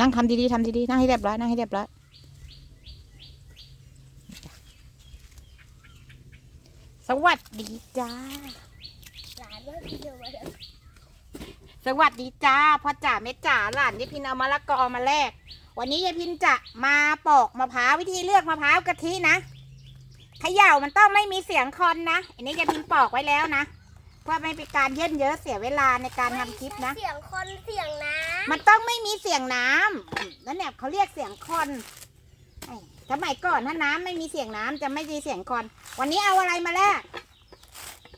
นั่งทำดีๆทำดีๆนั่งให้เรียบร้อยนั่งให้เรียบร้อยสวัสดีจ้าสวัสดีจ้าพ่อจ๋าแม่จ๋าหลานยายพินเอามะละกอมาแลกวันนี้ยายพินจะมาปอกมะพร้าววิธีเลือกมะพร้าวกะทินะเขย่ามันต้องไม่มีเสียงคอนนะอันนี้ยายพินปอกไว้แล้วนะ เพื่อไม่เป็นการเย็นเยอะเสียเวลาในการทำคลิปนะ เสียงคนเสียงน้มันต้องไม่มีเสียงน้ำนั่นเนี่ยเขาเรียกเสียงคอนไอ้สมัยก่อนถ้าน้ำไม่มีเสียงน้ำจะไม่มีเสียงคอน วันนี้เอาอะไรมาแลก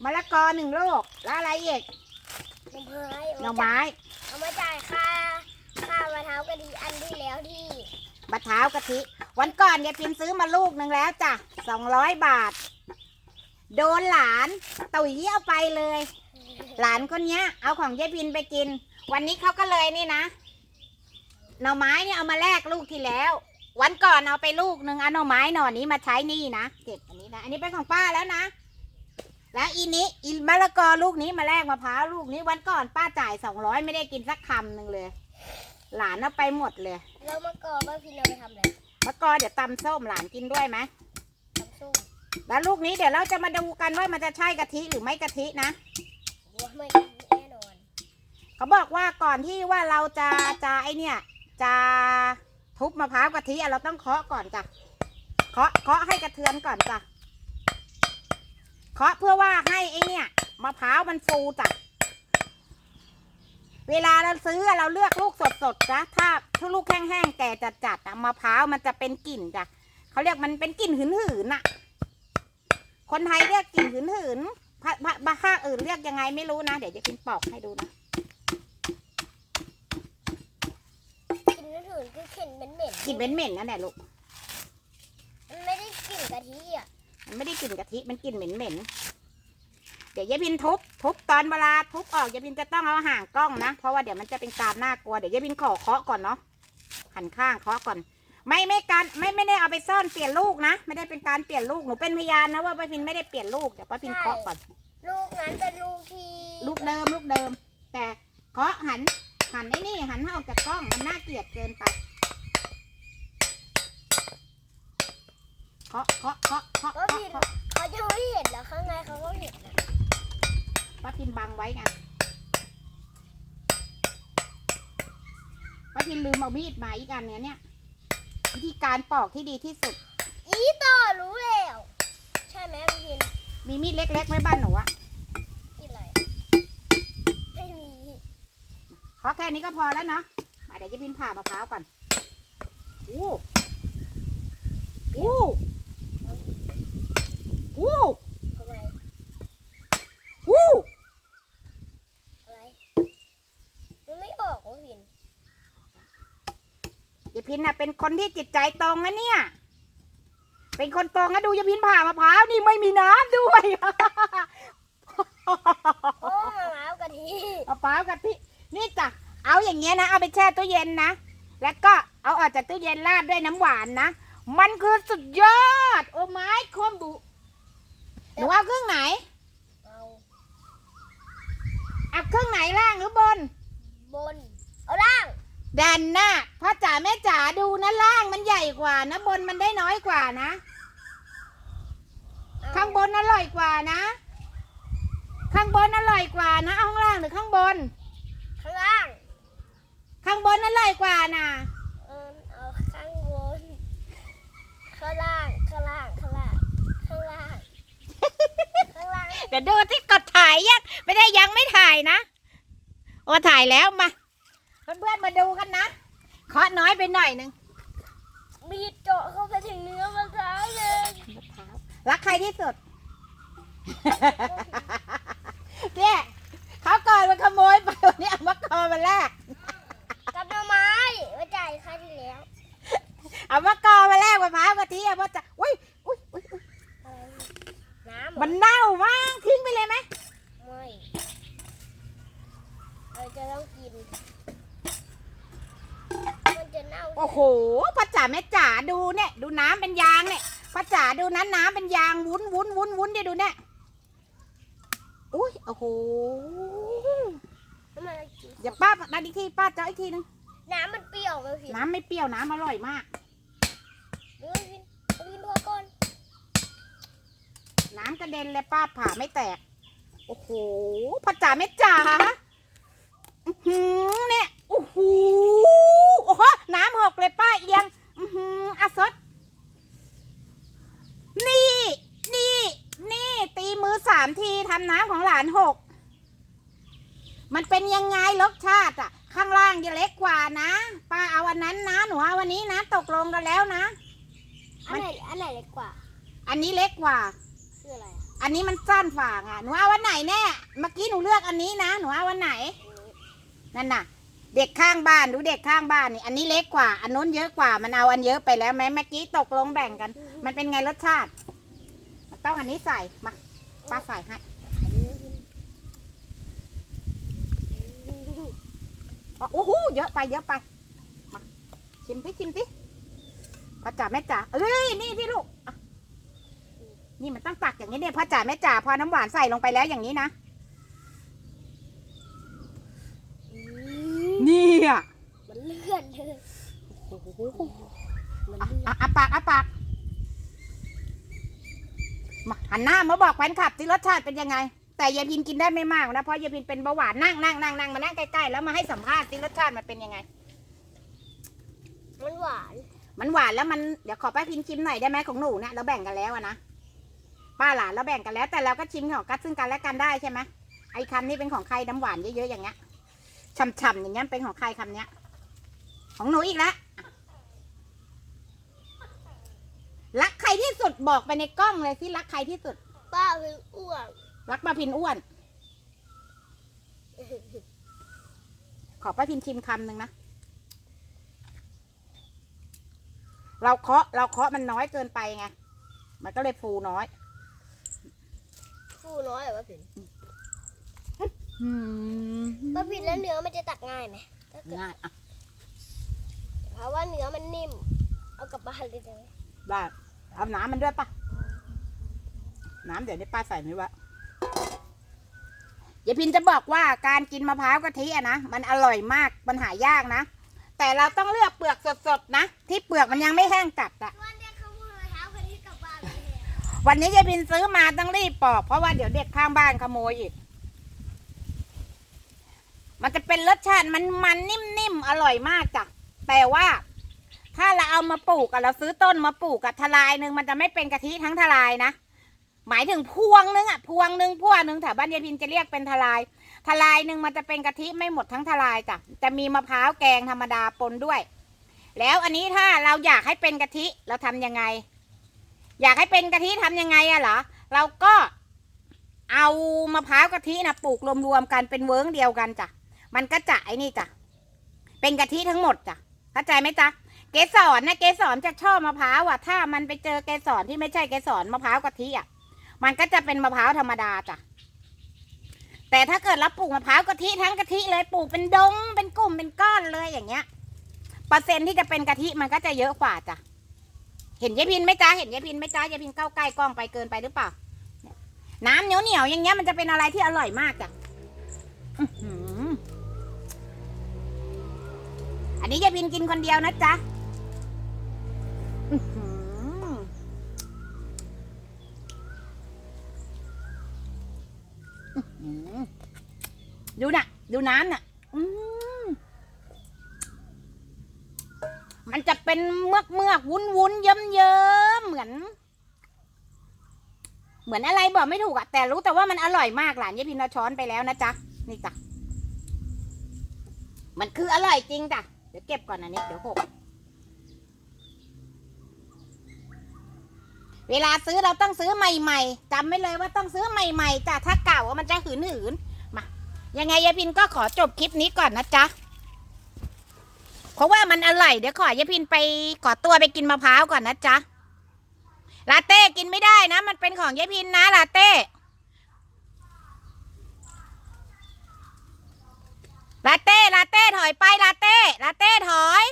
มะละกอหนึ่งลูกแล้วอะไรอีกำน้ำพายหน่อไม้เอามาจ่ายค่าค่ามะเท้ากะดีอันที่แล้วที่มะพร้าวกะทิ วันก่อนยายพิมซื้อมาลูกหนึ่งแล้วจ้ะสองร้อยบาท โดนหลานตุ๋ยเอาไปเลย หลานคนเนี้ย เอาของยายพินไปกิน วันนี้เขาก็เลยนี่นะหน่อไม้เนี่ยเอามาแลกลูกที่แล้ว วันก่อนเอาไปลูกหนึ่งเอาหน่อไม้หน่อนี้มาใช้นี่นะเก็บอันนี้นะอันนี้เป็นของป้าแล้วนะแล้วอีนี้อีมะละกอลูกนี้มาแลกมะพร้าวลูกนี้วันก่อนป้าจ่ายสองร้อยไม่ได้กินสักคำหนึ่งเลย หลานเอาไปหมดเลยแล้วมะกอกว่าพี่เราไปทำอะไรมะกอเดี๋ยวตำส้มหลานกินด้วยไหมทำส้ม แล้วลูกนี้เดี๋ยวเราจะมาดูกันว่ามันจะใช่กะทิหรือไม่กะทินะ ไม่กิแน่นอน เขาบอกว่าก่อนที่ว่าเราจะจะไอเนี่ย จะทุบมะพร้าวกะทิอะเราต้องเคาะก่อนจ้ะเคาะเคาะให้กระเทือนก่อนจ้ะเคาะเพื่อว่าให้ไอเนี่ยมะพร้าวมันฟูจ้ะเวลาเราซื้อเราเลือกลูกสดๆจ้ะถ้าถ้าลูกแห้งๆแก่จัดๆอะมะพร้าวมันจะเป็นกลิ่นจ้ะเขาเรียกมันเป็นกลิ่นหืนๆน่ะ คนไทยเรียกกลิ่นหืนๆภาภาภาคอื่นเรียกยังไงไม่รู้นะ เดี๋ยวจะกินปอกให้ดูนะกินแล้วถึงคือเข็นเหม็นเหม็นกลิ่นเหม็นๆนั่นแหละลูก มันไม่ได้กลิ่นกะทิอะมันไม่ได้กลิ่นกะทิ มันกลิ่นเหม็นๆเดี๋ยวยายพินทุบ ทุบตอนเวลาทุบออกยายพินจะต้องเอาห่างกล้องนะ เพราะว่าเดี๋ยวมันจะเป็นการน่ากลัว เดี๋ยวยายพินขอเคาะก่อนเนาะหันข้างเคาะก่อน ไม่ไม่การไม่ไม่ได้เอาไปซ่อนเปลี่ยนลูกนะ ไม่ได้เป็นการเปลี่ยนลูกหนูเป็นพยานนะว่าป้าพินไม่ได้เปลี่ยนลูกเดี๋ยวป้าพินเคาะก่อนลูกนั้นเป็นลูกที่ลูกเดิมลูกเดิม แต่เคาะหันหันไอ้นี่หันให้ออกจากกล้องมันน่าเกลียดเกินไปเคาะเคาะเคาะเคาะก็เคาะพี่เคาะเขาจะไม่เห็นแล้วข้างในเขาก็เห็นนะป้าพินบังไว้ไงป้าพินลืมเอามีดมาอีกอันเนี้ยเนี่ย วิธีการปอกที่ดีที่สุด อีต่อรู้แล้ว ใช่ไหมพี่พินมีมีดเล็กๆไหมบ้านหนูอะกินอะไรไม่มีขอแค่นี้ก็พอแล้วเนาะมาเดี๋ยวจะพินผ่ามะพร้าวก่อนอู้อู้อู้ ทำไม อู้ อะไรมันไม่ออกวะพิน ยาย พินน่ะเป็นคนที่จิตใจตรงนะเนี่ย เป็นคนตรงนะดูยายพินผ่ามะพร้าวนี่ไม่มีน้ำด้วยโอ้มะพร้าวกะทิมะพร้าวกะทินี่จ้ะเอาอย่างเงี้ยนะเอาไปแช่ตู้เย็นนะแล้วก็เอาออกจากตู้เย็นราดด้วยน้ำหวานนะมันคือสุดยอด โอ้ไม้คอมบุหนูเอาเครื่องไหนเอาเอาเครื่องไหนล่างหรือบน บน เอาล่างดันน่ะ พ่อจ๋าแม่จ๋าดูนะล่างมันใหญ่กว่านะบนมันได้น้อยกว่านะเอข้างบนอร่อยกว่านะ ข้างบนอร่อยกว่านะเอาข้างล่างหรือข้างบน ข้างล่าง ข้างบนอร่อยกว่านะเออเอาข้างบน ข้างล่าง ข้างล่าง ข้างล่าง ข้างล่าง ข้างล่าง เดี๋ยวดูที่กดถ่ายยังไม่ได้ยังไม่ถ่ายนะโอ้ถ่ายแล้วมา เพื่อนๆมาดูกันนะ เคาะน้อยไปหน่อยหนึงมีดเจาะเข้าไปถึงเนื้อมะพร้าวเลยมะพร้าวรักใครที่สุด เนี่ยเขาก่อนมันขโมยไปวันนี้เอามะกอมาแลกกับหน่อไม้มาจ่ายค่าที่แล้วเอามะกอมาแลกมะพร้าวกะทิเอามาจะอุ้ยอุ้ยอุ้ยอุ๊ยอะไรน้ำเหรอมันเน่ามากทิ้งไปเลยไหม ไม่เราจะต้องกิน มันจะเน่า โอ้โหพ่อ จ๋าแม่จ๋าดูเนี่ยดูน้ำเป็นยางเนี่ยพ่อจ๋าดูนั้นน้ำเป็นยางวุ้นวุ้นวุ้นวุ้นเดี๋ยวดูเนี่ยอุ้ยโอ้โหแล้วมันจะกินเดี๋ยวป้าดันอีกทีป้าเจาะอีกทีนึงน้ำมันเปรี้ยวไหมพี่น้ำไม่เปรี้ยวน้ำอร่อยมากเดี๋ยวพี่เอาพี่ดูก่อนน้ำกระเด็นเลยป้าผ่าไม่แตก โอ้โหพ่อจ๋าแม่จ๋าอื้อหือเนี่ยโอ้โหโอ้โหน้ำหกเลยป้าเอียง อือหืออาซดนี่ นี่ นี่ ตีมือสามทีทำน้ำของหลานหก มันเป็นยังไงรสชาติอะข้างล่างจะเล็กกว่านะป้าเอาวันนั้นนะ หนูเอาวันนี้นะ ตกลงกันแล้วนะ อันไหนอันไหนเล็กกว่า อันนี้เล็กกว่า คืออะไรอะอันนี้มันสั้นฝ่าอะหนูเอาวันไหนแน่เมื่อกี้หนูเลือกอันนี้นะหนูเอาวันไหนนั่นน่ะ เด็กข้างบ้านดูเด็กข้างบ้านนี่ อันนี้เล็กกว่า อันนู้นเยอะกว่า มันเอาอันเยอะไปแล้วแม้เมื่อกี้ตกลงแบ่งกัน มันเป็นไงรสชาติมันต้องอันนี้ใส่มาป้าใส่ให้ อ๋อ โอ้โหเยอะไปเยอะไปมาชิมสิชิมสิพ่อจ๋าแม่จ๋าเอ้ยนี่ที่ลูกอะนี่มันต้องตักอย่างนี้เนี่ยพ่อจ๋าแม่จ๋าพอน้ำหวานใส่ลงไปแล้วอย่างนี้นะนี่อะมันเลื่อนเลยโอ้โหมันอะเลื่อนอะอะปากอะปากมาหันหน้ามาบอกแฟนคลับที่รสชาติเป็นยังไง แต่ยายพินกินได้ไม่มากนะ เพราะยายพินเป็นเบาหวานนั่งนั่งนั่งนั่งมานั่งใกล้ๆแล้วมาให้สัมภาษณ์ที่รสชาติมันเป็นยังไง มันหวาน มันหวานแล้วมันเดี๋ยวขอป้าพินชิมหน่อยได้ไหมของหนูเนี่ยเราแบ่งกันแล้วอะนะป้าหลานเราแบ่งกันแล้ว แต่เราก็ชิมของกันซึ่งกันและกันได้ใช่ไหมไอ้คำนี้เป็นของใครน้ำหวานเยอะๆอย่างเงี้ยฉ่ำๆอย่างเงี้ยเป็นของใครคำเนี้ย ของหนูอีกแล้วรักใครที่สุดบอกไปในกล้องเลยที่รักใครที่สุด ป้าเป็นอ้วน รักป้าพินอ้วน ขอป้าพินชิมคำหนึ่งนะ เราเคาะเราเคาะมันน้อยเกินไปไง มันก็เลยฟูน้อย ฟูน้อยเหรอป้าผินอืมป้าผินแล้วเนื้อมันจะตักง่ายไหมถ้าเกิดง่ายอะเพราะว่าเนื้อมันนิ่ม เอากลับบ้านเลยได้ไหมได้เอาน้ำมันด้วยปะน้ำเดี๋ยวนี้ป้าใส่ไม่วะ ยายพินจะบอกว่าการกินมะพร้าวกะทิอะนะมันอร่อยมากมันหายากนะแต่เราต้องเลือกเปลือกสดๆนะที่เปลือกมันยังไม่แห้งกลับอะวันเนี้ยเขาพูดเท้ากันที่กลับบ้านเลยวันนี้ยายพินซื้อมาต้องรีบปอกเพราะว่าเดี๋ยวเด็กข้างบ้านขโมยอีก มันจะเป็นรสชาติมันมันนิ่มๆอร่อยมากจ้ะแต่ว่า ถ้าเราเอามาปลูกอะเราซื้อต้นมาปลูกกับทลายหนึ่งมันจะไม่เป็นกะทิทั้งทลายนะ หมายถึงพวงนึงอะพวงนึงพวงนึงแถวบ้านยายพินจะเรียกเป็นทลายทลายหนึ่งมันจะเป็นกะทิไม่หมดทั้งทลายจ้ะจะมีมะพร้าวแกงธรรมดาปนด้วย แล้วอันนี้ถ้าเราอยากให้เป็นกะทิเราทำยังไง อยากให้เป็นกะทิทำยังไงอะเหรอเราก็เอามะพร้าวกะทินะปลูกรวมๆกันเป็นเวิ้งเดียวกันจ้ะมันก็จะไอ้นี่จ้ะเป็นกะทิทั้งหมดจ้ะเข้าใจไหมจ๊ะเกสรนะเกสรจากช่อมะพร้าวอะถ้ามันไปเจอเกสรที่ไม่ใช่เกสรมะพร้าวกะทิอะ มันก็จะเป็นมะพร้าวธรรมดาจ้ะ แต่ถ้าเกิดเราปลูกมะพร้าวกะทิทั้งกะทิเลยปลูกเป็นดง เป็นกลุ่มเป็นก้อนเลยอย่างเงี้ย เปอร์เซ็นต์ที่จะเป็นกะทิมันก็จะเยอะกว่าจ้ะ เห็นยายพินไหมจ๊ะเห็นยายพินไหมจ๊ะยายพินเข้าใกล้กล้องไปเกินไปหรือเปล่า น้ำเหนียวเหนียวๆอย่างเงี้ยมันจะเป็นอะไรที่อร่อยมากจ้ะอันนี้ยายพินกินคนเดียวนะจ๊ะ อื้อหือดูน่ะ ดูน้ำน่ะอืมมันจะเป็นเมือกเมือกวุ้นวุ้นเยิ้มเยิ้มเหมือน เหมือนอะไรบอกไม่ถูกอะแต่รู้แต่ว่ามันอร่อยมากหลานยายพินเอาช้อนไปแล้วนะจ๊ะนี่จ้ะมันคืออร่อยจริงจ้ะเดี๋ยวเก็บก่อนอันนี้เดี๋ยวหก เวลาซื้อเราต้องซื้อใหม่ๆจำไว้เลยว่าต้องซื้อใหม่ๆจ้ะถ้าเก่ามันจะหืนหืนๆมายังไงยายพินก็ขอจบคลิปนี้ก่อนนะจ๊ะเพราะว่ามันอร่อยเดี๋ยวขอยายพินไปขอตัวไปกินมะพร้าวก่อนนะจ๊ะลาเต้กินไม่ได้นะ มันเป็นของยายพินนะลาเต้ลาเต้ลาเต้ถอยไปลาเต้ลาเต้ถอย